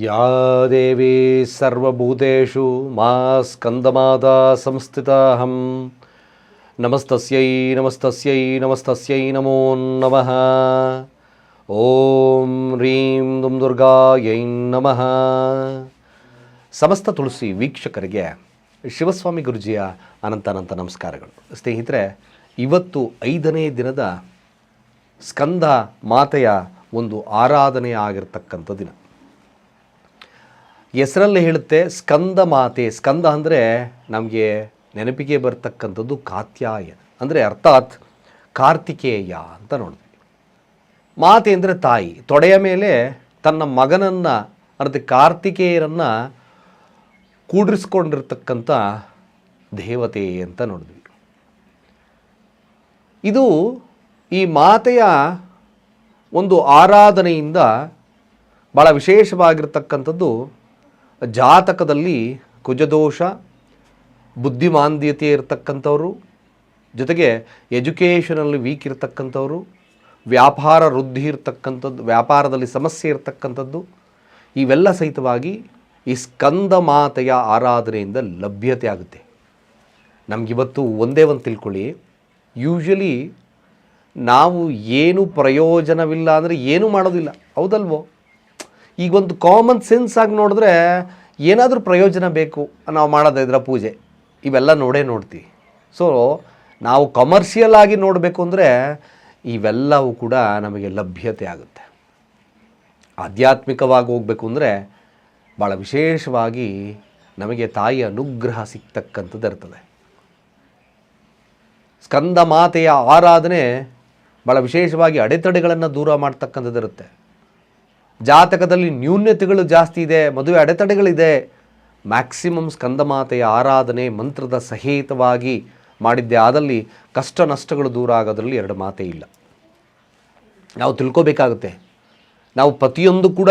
ಯಾ ದೇವಿ ಸರ್ವಭೂತು ಮಾ ಸ್ಕಂದಮಾತಾ ಸಂಸ್ಥಿತಾಹಂ. ನಮಸ್ತಸ್ಯೈ ನಮಸ್ತಸ್ಯೈ ನಮಸ್ತಸ್ಯೈ ನಮೋ ನಮಃ. ಓಂ ರೀಂ ದುಂ ದುರ್ಗಾಯೈ ನಮಃ. ಸಮಸ್ತ ತುಳಸಿ ವೀಕ್ಷಕರಿಗೆ ಶಿವಸ್ವಾಮಿ ಗುರುಜಿಯ ಅನಂತ ಅನಂತ ನಮಸ್ಕಾರಗಳು. ಸ್ನೇಹಿತರೆ, ಇವತ್ತು ಐದನೇ ದಿನದ ಸ್ಕಂದ ಮಾತೆಯ ಒಂದು ಆರಾಧನೆಯಾಗಿರ್ತಕ್ಕಂಥ ದಿನ. ಹೆಸರಲ್ಲಿ ಹೇಳುತ್ತೆ ಸ್ಕಂದ ಮಾತೆ. ಸ್ಕಂದ ಅಂದರೆ ನಮಗೆ ನೆನಪಿಗೆ ಬರ್ತಕ್ಕಂಥದ್ದು ಕಾತ್ಯಾಯ. ಅಂದರೆ ಅರ್ಥಾತ್ ಕಾರ್ತಿಕೇಯ ಅಂತ ನೋಡಿದ್ವಿ ಮಾತೆ ಅಂದರೆ ತಾಯಿ. ತೊಡೆಯ ಮೇಲೆ ತನ್ನ ಮಗನನ್ನು ಅಂದರೆ ಕಾರ್ತಿಕೇಯರನ್ನು ಕೂಡಿರಿಸ್ಕೊಂಡಿರ್ತಕ್ಕಂಥ ದೇವತೆ ಅಂತ ನೋಡಿದ್ವಿ ಇದು ಈ ಮಾತೆಯ ಒಂದು ಆರಾಧನೆಯಿಂದ ಭಾಳ ವಿಶೇಷವಾಗಿರ್ತಕ್ಕಂಥದ್ದು ಜಾತಕದಲ್ಲಿ ಕುಜದೋಷ, ಬುದ್ಧಿಮಾಂದ್ಯತೆ ಇರತಕ್ಕಂಥವರು, ಜೊತೆಗೆ ಎಜುಕೇಷನಲ್ಲಿ ವೀಕ್ ಇರತಕ್ಕಂಥವರು, ವ್ಯಾಪಾರ ವೃದ್ಧಿ ಇರತಕ್ಕಂಥದ್ದು, ವ್ಯಾಪಾರದಲ್ಲಿ ಸಮಸ್ಯೆ ಇರತಕ್ಕಂಥದ್ದು, ಇವೆಲ್ಲ ಸಹಿತವಾಗಿ ಈ ಸ್ಕಂದ ಮಾತೆಯ ಆರಾಧನೆಯಿಂದ ಲಭ್ಯತೆ ಆಗುತ್ತೆ. ನಮಗಿವತ್ತು ಒಂದೇ ಒಂದು ತಿಳ್ಕೊಳ್ಳಿ. ಯೂಶ್ವಲಿ ನಾವು ಏನು ಪ್ರಯೋಜನವಿಲ್ಲ ಅಂದರೆ ಏನೂ ಮಾಡೋದಿಲ್ಲ. ಹೌದಲ್ವೋ? ಈಗ ಒಂದು ಕಾಮನ್ ಸೆನ್ಸ್ ಆಗಿ ನೋಡಿದ್ರೆ ಏನಾದರೂ ಪ್ರಯೋಜನ ಬೇಕು ನಾವು ಮಾಡೋದಿದ್ರ ಪೂಜೆ. ಇವೆಲ್ಲ ನೋಡೇ ನೋಡ್ತೀವಿ. ಸೊ ನಾವು ಕಮರ್ಷಿಯಲ್ ಆಗಿ ನೋಡಬೇಕು ಅಂದರೆ ಇವೆಲ್ಲವೂ ಕೂಡ ನಮಗೆ ಲಭ್ಯತೆ ಆಗುತ್ತೆ. ಆಧ್ಯಾತ್ಮಿಕವಾಗಿ ಹೋಗಬೇಕು ಅಂದರೆ ಭಾಳ ವಿಶೇಷವಾಗಿ ನಮಗೆ ತಾಯಿಯ ಅನುಗ್ರಹ ಸಿಗ್ತಕ್ಕಂಥದ್ದು ಇರ್ತದೆ. ಸ್ಕಂದ ಮಾತೆಯ ಆರಾಧನೆ ಭಾಳ ವಿಶೇಷವಾಗಿ ಅಡೆತಡೆಗಳನ್ನು ದೂರ ಮಾಡ್ತಕ್ಕಂಥದ್ದು ಇರುತ್ತೆ. ಜಾತಕದಲ್ಲಿ ನ್ಯೂನ್ಯತೆಗಳು ಜಾಸ್ತಿ ಇದೆ, ಮದುವೆ ಅಡೆತಡೆಗಳಿದೆ. ಮ್ಯಾಕ್ಸಿಮಮ್ ಸ್ಕಂದಮಾತೆಯ ಆರಾಧನೆ ಮಂತ್ರದ ಸಹಿತವಾಗಿ ಮಾಡಿದ್ದೆ. ಆದಲ್ಲಿ ಕಷ್ಟ ನಷ್ಟಗಳು ದೂರ ಆಗೋದ್ರಲ್ಲಿ ಎರಡು ಮಾತೇ ಇಲ್ಲ. ನಾವು ತಿಳ್ಕೋಬೇಕಾಗುತ್ತೆ. ನಾವು ಪ್ರತಿಯೊಂದು ಕೂಡ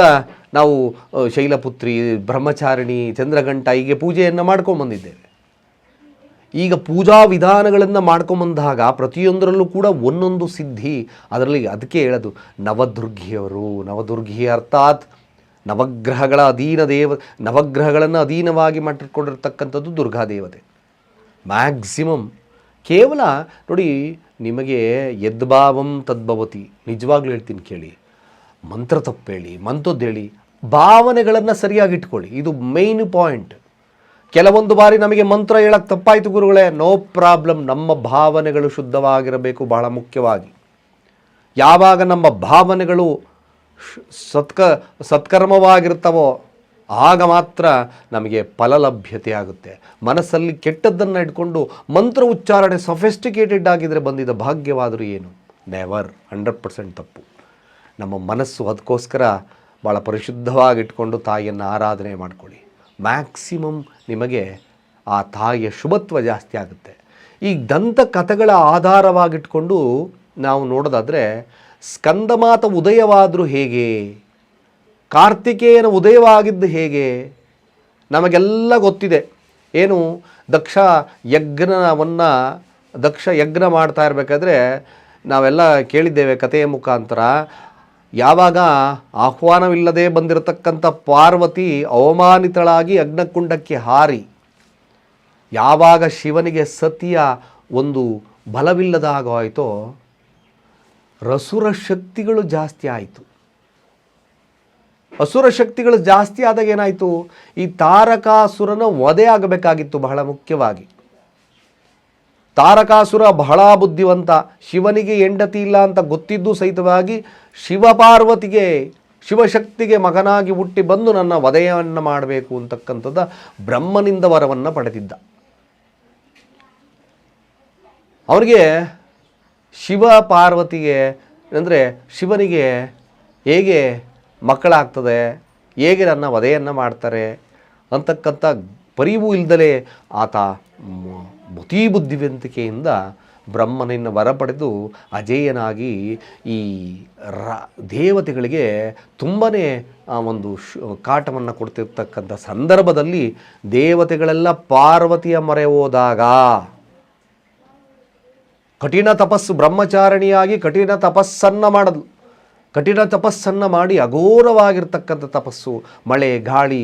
ನಾವು ಶೈಲಪುತ್ರಿ, ಬ್ರಹ್ಮಚಾರಿಣಿ, ಚಂದ್ರಘಂಟ ಹೀಗೆ ಪೂಜೆಯನ್ನು ಮಾಡ್ಕೊಂಬಂದಿದ್ದೇವೆ. ಈಗ ಪೂಜಾ ವಿಧಾನಗಳನ್ನು ಮಾಡ್ಕೊಂಬಂದಾಗ ಪ್ರತಿಯೊಂದರಲ್ಲೂ ಕೂಡ ಒಂದೊಂದು ಸಿದ್ಧಿ. ಅದರಲ್ಲಿ ಅದಕ್ಕೆ ಹೇಳೋದು, ನವದುರ್ಗಿಯವರು ನವದುರ್ಗಿ ಅರ್ಥಾತ್ ನವಗ್ರಹಗಳ ಅಧೀನ ದೇವ, ನವಗ್ರಹಗಳನ್ನು ಅಧೀನವಾಗಿ ಮಾಡಿಕೊಂಡಿರ್ತಕ್ಕಂಥದ್ದು ದುರ್ಗಾ ದೇವತೆ. ಮ್ಯಾಕ್ಸಿಮಮ್ ಕೇವಲ ನೋಡಿ ನಿಮಗೆ ಯದ್ಭಾವಂ ತದ್ಭವತಿ ನಿಜವಾಗ್ಲೂ ಹೇಳ್ತೀನಿ ಕೇಳಿ. ಮಂತ್ರ ತಪ್ಪೇಳಿ, ಮಂತ್ರದ್ದು ಹೇಳಿ, ಭಾವನೆಗಳನ್ನು ಸರಿಯಾಗಿ ಇಟ್ಕೊಳ್ಳಿ. ಇದು ಮೇಯ್ನ್ ಪಾಯಿಂಟ್ ಕೆಲವೊಂದು ಬಾರಿ ನಮಗೆ ಮಂತ್ರ ಹೇಳಕ್ಕೆ ತಪ್ಪಾಯಿತು ಗುರುಗಳೇ. ನೋ ಪ್ರಾಬ್ಲಮ್ ನಮ್ಮ ಭಾವನೆಗಳು ಶುದ್ಧವಾಗಿರಬೇಕು ಬಹಳ ಮುಖ್ಯವಾಗಿ. ಯಾವಾಗ ನಮ್ಮ ಭಾವನೆಗಳು ಸತ್ಕ, ಸತ್ಕರ್ಮವಾಗಿರ್ತವೋ ಆಗ ಮಾತ್ರ ನಮಗೆ ಫಲಲಭ್ಯತೆ ಆಗುತ್ತೆ. ಮನಸ್ಸಲ್ಲಿ ಕೆಟ್ಟದ್ದನ್ನು ಇಟ್ಕೊಂಡು ಮಂತ್ರ ಉಚ್ಚಾರಣೆ ಸೊಫೆಸ್ಟಿಕೇಟೆಡ್ ಆಗಿದ್ದರೆ ಬಂದಿದ್ದ ಭಾಗ್ಯವಾದರೂ ಏನು? ನೆವರ್ ಹಂಡ್ರೆಡ್ ಪರ್ಸೆಂಟ್ ತಪ್ಪು. ನಮ್ಮ ಮನಸ್ಸು ಅದಕ್ಕೋಸ್ಕರ ಭಾಳ ಪರಿಶುದ್ಧವಾಗಿಟ್ಕೊಂಡು ತಾಯಿಯನ್ನು ಆರಾಧನೆ ಮಾಡ್ಕೊಳ್ಳಿ. ಮ್ಯಾಕ್ಸಿಮಮ್ ನಿಮಗೆ ಆ ತಾಯಿಯ ಶುಭತ್ವ ಜಾಸ್ತಿ ಆಗುತ್ತೆ. ಈ ದಂತ ಕಥೆಗಳ ಆಧಾರವಾಗಿಟ್ಕೊಂಡು ನಾವು ನೋಡೋದಾದರೆ, ಸ್ಕಂದಮಾತ ಉದಯವಾದರೂ ಹೇಗೆ? ಕಾರ್ತಿಕೇಯನ ಉದಯವಾಗಿದ್ದು ಹೇಗೆ? ನಮಗೆಲ್ಲ ಗೊತ್ತಿದೆ. ಏನು? ದಕ್ಷ ಯಜ್ಞವನ್ನು, ದಕ್ಷ ಯಜ್ಞ ಮಾಡ್ತಾ ಇರಬೇಕಾದ್ರೆ ನಾವೆಲ್ಲ ಕೇಳಿದ್ದೇವೆ ಕಥೆಯ ಮುಖಾಂತರ. ಯಾವಾಗ ಆಹ್ವಾನವಿಲ್ಲದೆ ಬಂದಿರತಕ್ಕಂಥ ಪಾರ್ವತಿ ಅವಮಾನಿತಳಾಗಿ ಅಗ್ನಕುಂಡಕ್ಕೆ ಹಾರಿ. ಯಾವಾಗ ಶಿವನಿಗೆ ಸತಿಯ ಒಂದು ಬಲವಿಲ್ಲದಾಗ ಆಯಿತೋ ರಸುರ ಶಕ್ತಿಗಳು ಜಾಸ್ತಿ ಆಯಿತು. ಅಸುರ ಶಕ್ತಿಗಳು ಜಾಸ್ತಿ ಆದಾಗ ಏನಾಯಿತು? ಈ ತಾರಕಾಸುರನ ವಧೆ ಆಗಬೇಕಾಗಿತ್ತು ಬಹಳ ಮುಖ್ಯವಾಗಿ. ತಾರಕಾಸುರ ಬಹಳ ಬುದ್ಧಿವಂತ. ಶಿವನಿಗೆ ಹೆಂಡತಿ ಇಲ್ಲ ಅಂತ ಗೊತ್ತಿದ್ದು ಸಹಿತವಾಗಿ ಶಿವಪಾರ್ವತಿಗೆ, ಶಿವಶಕ್ತಿಗೆ ಮಗನಾಗಿ ಹುಟ್ಟಿ ಬಂದು ನನ್ನ ವಧೆಯನ್ನು ಮಾಡಬೇಕು ಅಂತಕ್ಕಂಥದ್ದು ಬ್ರಹ್ಮನಿಂದ ವರವನ್ನು ಪಡೆದಿದ್ದ. ಅವರಿಗೆ ಶಿವ ಪಾರ್ವತಿಗೆ ಅಂದರೆ ಶಿವನಿಗೆ ಹೇಗೆ ಮಕ್ಕಳಾಗ್ತದೆ, ಹೇಗೆ ನನ್ನ ವಧೆಯನ್ನು ಮಾಡ್ತಾರೆ ಅಂತಕ್ಕಂಥ ಪರಿವು ಇಲ್ಲದಲೇ ಆತ ಮತಿ ಬುದ್ಧಿವಂತಿಕೆಯಿಂದ ಬ್ರಹ್ಮನನ್ನು ವರ ಅಜೇಯನಾಗಿ ಈ ರ ದೇವತೆಗಳಿಗೆ ತುಂಬಾ ಒಂದು ಶ್, ಕಾಟವನ್ನು ಕೊಡ್ತಿರ್ತಕ್ಕಂಥ ಸಂದರ್ಭದಲ್ಲಿ ದೇವತೆಗಳೆಲ್ಲ ಪಾರ್ವತಿಯ ಮೊರೆ ಹೋದಾಗ ಕಠಿಣ ತಪಸ್ಸು ಬ್ರಹ್ಮಚಾರಣಿಯಾಗಿ ಕಠಿಣ ತಪಸ್ಸನ್ನು ಮಾಡಿದ್ಲು ಕಠಿಣ ತಪಸ್ಸನ್ನು ಮಾಡಿ ಅಘೋರವಾಗಿರ್ತಕ್ಕಂಥ ತಪಸ್ಸು, ಮಳೆ, ಗಾಳಿ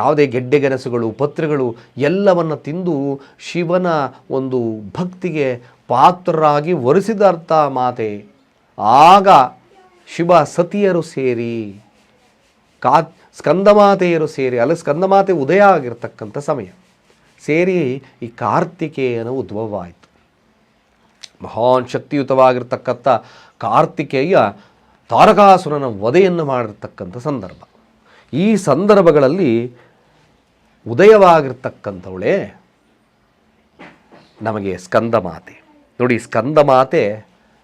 ಯಾವುದೇ ಗೆಡ್ಡೆಗೆನಸುಗಳು ಪತ್ರೆಗಳು ಎಲ್ಲವನ್ನು ತಿಂದು ಶಿವನ ಒಂದು ಭಕ್ತಿಗೆ ಪಾತ್ರರಾಗಿ ಒರೆಸಿದಾರ್ಥ ಮಾತೆ. ಆಗ ಶಿವ ಸತಿಯರು ಸೇರಿ, ಕಾ ಸ್ಕಂದಮಾತೆಯರು ಸೇರಿ, ಅಲ್ಲಿ ಸ್ಕಂದಮಾತೆ ಉದಯ ಆಗಿರ್ತಕ್ಕಂಥ ಸಮಯ. ಸೇರಿ ಈ ಕಾರ್ತಿಕೇಯನ ಉದ್ಭವ ಆಯಿತು. ಮಹಾನ್ ಶಕ್ತಿಯುತವಾಗಿರ್ತಕ್ಕಂಥ ಕಾರ್ತಿಕೇಯ ತಾರಕಾಸುರನ ವಧೆಯನ್ನು ಮಾಡಿರ್ತಕ್ಕಂಥ ಸಂದರ್ಭ. ಈ ಸಂದರ್ಭಗಳಲ್ಲಿ ಉದಯವಾಗಿರ್ತಕ್ಕಂಥವಳೇ ನಮಗೆ ಸ್ಕಂದ ಮಾತೆ ನೋಡಿ ಸ್ಕಂದ ಮಾತೆ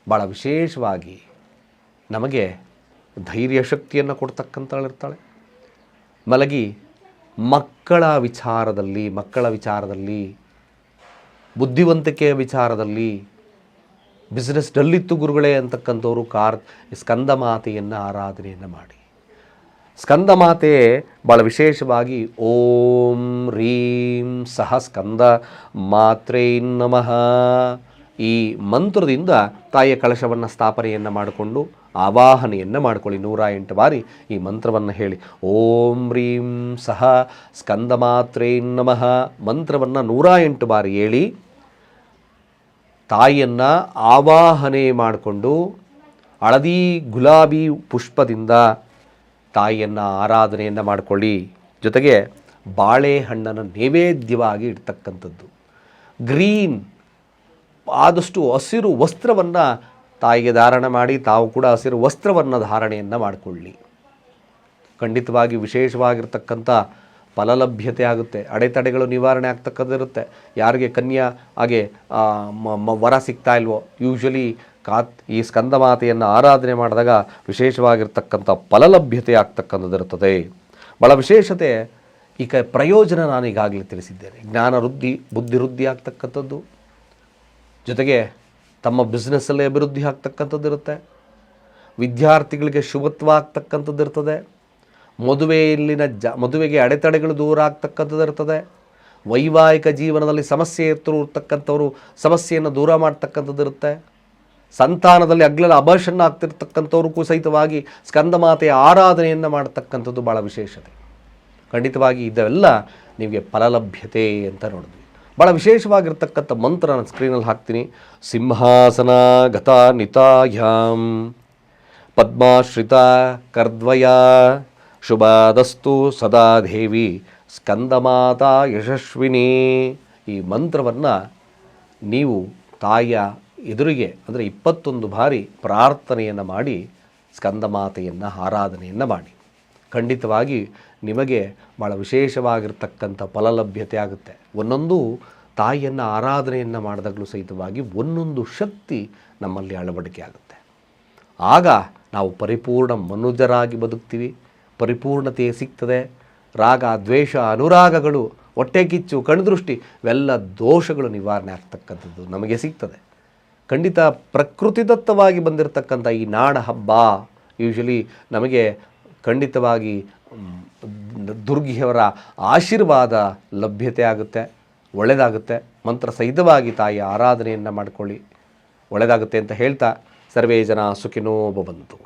ಭಾಳ ವಿಶೇಷವಾಗಿ ನಮಗೆ ಧೈರ್ಯ ಶಕ್ತಿಯನ್ನು ಕೊಡ್ತಕ್ಕಂಥಳಿರ್ತಾಳೆ ಮಲಗಿ ಮಕ್ಕಳ ವಿಚಾರದಲ್ಲಿ ಮಕ್ಕಳ ವಿಚಾರದಲ್ಲಿ, ಬುದ್ಧಿವಂತಿಕೆಯ ವಿಚಾರದಲ್ಲಿ ಬಿಸ್ನೆಸ್ ಡಲ್ಲಿತ್ತು ಗುರುಗಳೇ ಅಂತಕ್ಕಂಥವ್ರು ಕಾರ್ ಸ್ಕಂದಮಾತೆಯನ್ನು ಆರಾಧನೆಯನ್ನು ಮಾಡಿ. ಸ್ಕಂದ ಮಾತೆ ಭಾಳ ವಿಶೇಷವಾಗಿ ಓಂ ರೀಂ ಸಹ ಸ್ಕಂದ ಮಾತ್ರೇ ನಮಃ ಈ ಮಂತ್ರದಿಂದ ತಾಯಿಯ ಕಳಶವನ್ನು ಸ್ಥಾಪನೆಯನ್ನು ಮಾಡಿಕೊಂಡು ಆವಾಹನೆಯನ್ನು ಮಾಡಿಕೊಳ್ಳಿ ನೂರ ಎಂಟು ಬಾರಿ ಈ ಮಂತ್ರವನ್ನು ಹೇಳಿ. ಓಂ ರೀಂ ಸಹ ಸ್ಕಂದ ಮಾತ್ರೇ ನಮಃ ಮಂತ್ರವನ್ನು ನೂರ ಎಂಟು ಬಾರಿ ಹೇಳಿ. ತಾಯಿಯನ್ನು ಆವಾಹನೆ ಮಾಡಿಕೊಂಡು ಹಳದಿ ಗುಲಾಬಿ ಪುಷ್ಪದಿಂದ ತಾಯಿಯನ್ನು ಆರಾಧನೆಯನ್ನು ಮಾಡಿಕೊಳ್ಳಿ. ಜೊತೆಗೆ ಬಾಳೆಹಣ್ಣನ್ನು ನೈವೇದ್ಯವಾಗಿ ಇಡ್ತಕ್ಕಂಥದ್ದು. ಗ್ರೀನ್ ಆದಷ್ಟು ಹಸಿರು ವಸ್ತ್ರವನ್ನು ತಾಯಿಗೆ ಧಾರಣ ಮಾಡಿ ತಾವು ಕೂಡ ಹಸಿರು ವಸ್ತ್ರವನ್ನು ಧಾರಣೆಯನ್ನು ಮಾಡಿಕೊಳ್ಳಿ. ಖಂಡಿತವಾಗಿ ವಿಶೇಷವಾಗಿರ್ತಕ್ಕಂಥ ಫಲಲಭ್ಯತೆ ಆಗುತ್ತೆ. ಅಡೆತಡೆಗಳು ನಿವಾರಣೆ ಆಗ್ತಕ್ಕಂಥದ್ದಿರುತ್ತೆ. ಯಾರಿಗೆ ಕನ್ಯಾ, ಹಾಗೆ ವರ ಸಿಗ್ತಾ ಇಲ್ವೋ ಯೂಶ್ವಲಿ ಕಾತ್, ಈ ಸ್ಕಂದಮಾತೆಯನ್ನು ಆರಾಧನೆ ಮಾಡಿದಾಗ ವಿಶೇಷವಾಗಿರ್ತಕ್ಕಂಥ ಫಲಲಭ್ಯತೆ ಆಗ್ತಕ್ಕಂಥದ್ದಿರುತ್ತದೆ. ಭಾಳ ವಿಶೇಷತೆ ಈ ಪ್ರಯೋಜನ ನಾನು ಈಗಾಗಲೇ ತಿಳಿಸಿದ್ದೇನೆ. ಜ್ಞಾನ ವೃದ್ಧಿ, ಬುದ್ಧಿ ವೃದ್ಧಿ ಆಗ್ತಕ್ಕಂಥದ್ದು. ಜೊತೆಗೆ ತಮ್ಮ ಬಿಸ್ನೆಸ್ಸಲ್ಲೇ ಅಭಿವೃದ್ಧಿ ಆಗ್ತಕ್ಕಂಥದ್ದು ವಿದ್ಯಾರ್ಥಿಗಳಿಗೆ ಶುಭತ್ವ ಆಗ್ತಕ್ಕಂಥದ್ದು ಇರ್ತದೆ ಮದುವೆಯಲ್ಲಿನ ಜ, ಮದುವೆಗೆ ಅಡೆತಡೆಗಳು ದೂರ ಆಗ್ತಕ್ಕಂಥದ್ದು ಇರ್ತದೆ. ವೈವಾಹಿಕ ಜೀವನದಲ್ಲಿ ಸಮಸ್ಯೆ ಎತ್ತರು ಇರ್ತಕ್ಕಂಥವ್ರು ಸಮಸ್ಯೆಯನ್ನು ದೂರ ಮಾಡ್ತಕ್ಕಂಥದ್ದು ಇರುತ್ತೆ. ಸಂತಾನದಲ್ಲಿ ಅಗ್ಲಲ ಅಭಾಷಣ ಆಗ್ತಿರ್ತಕ್ಕಂಥವ್ರಿಗೂ ಸಹಿತವಾಗಿ ಸ್ಕಂದಮಾತೆಯ ಆರಾಧನೆಯನ್ನು ಮಾಡ್ತಕ್ಕಂಥದ್ದು ಭಾಳ ವಿಶೇಷತೆ. ಖಂಡಿತವಾಗಿ ಇದೆಲ್ಲ ನಿಮಗೆ ಫಲಲಭ್ಯತೆ ಅಂತ ನೋಡಿದ್ವಿ. ಭಾಳ ವಿಶೇಷವಾಗಿರ್ತಕ್ಕಂಥ ಮಂತ್ರ ನಾನು ಸ್ಕ್ರೀನಲ್ಲಿ ಹಾಕ್ತೀನಿ. ಸಿಂಹಾಸನ ಗತ ನಿತಾಯಾಮ್ ಪದ್ಮಾಶ್ರಿತ ಕರ್ದ್ವಯ ಶುಭಾದಸ್ತು ಸದಾ ದೇವಿ ಸ್ಕಂದಮಾತಾ ಯಶಸ್ವಿನಿ. ಈ ಮಂತ್ರವನ್ನು ನೀವು ತಾಯಿಯ ಎದುರಿಗೆ, ಅಂದರೆ ಇಪ್ಪತ್ತೊಂದು ಬಾರಿ ಪ್ರಾರ್ಥನೆಯನ್ನು ಮಾಡಿ, ಸ್ಕಂದಮಾತೆಯನ್ನು ಆರಾಧನೆಯನ್ನು ಮಾಡಿ. ಖಂಡಿತವಾಗಿ ನಿಮಗೆ ಭಾಳ ವಿಶೇಷವಾಗಿರ್ತಕ್ಕಂಥ ಫಲಲಭ್ಯತೆ ಆಗುತ್ತೆ. ಒಂದೊಂದು ತಾಯಿಯನ್ನು ಆರಾಧನೆಯನ್ನು ಮಾಡಿದಾಗಲೂ ಸಹಿತವಾಗಿ ಒಂದೊಂದು ಶಕ್ತಿ ನಮ್ಮಲ್ಲಿ ಅಳವಡಿಕೆ ಆಗುತ್ತೆ. ಆಗ ನಾವು ಪರಿಪೂರ್ಣ ಮನುಜರಾಗಿ ಬದುಕ್ತೀವಿ. ಪರಿಪೂರ್ಣತೆ ಸಿಗ್ತದೆ. ರಾಗ, ದ್ವೇಷ, ಅನುರಾಗಗಳು ಹೊಟ್ಟೆ ಕಿಚ್ಚು ಕಣ್ದೃಷ್ಟಿ, ಇವೆಲ್ಲ ದೋಷಗಳು ನಿವಾರಣೆ ಆಗ್ತಕ್ಕಂಥದ್ದು ನಮಗೆ ಸಿಗ್ತದೆ. ಖಂಡಿತ ಪ್ರಕೃತಿದತ್ತವಾಗಿ ಬಂದಿರತಕ್ಕಂಥ ಈ ನಾಡ ಹಬ್ಬ ಯೂಶಲಿ ನಮಗೆ ಖಂಡಿತವಾಗಿ ದುರ್ಗಿಯವರ ಆಶೀರ್ವಾದ ಲಭ್ಯತೆ ಆಗುತ್ತೆ, ಒಳ್ಳೆಯದಾಗುತ್ತೆ. ಮಂತ್ರ ಸಹಿತವಾಗಿ ತಾಯಿ ಆರಾಧನೆಯನ್ನು ಮಾಡಿಕೊಳ್ಳಿ, ಒಳ್ಳೆಯದಾಗುತ್ತೆ ಅಂತ ಹೇಳ್ತಾ ಸರ್ವೇ ಜನ ಸುಖಿನೋ ಭವಂತು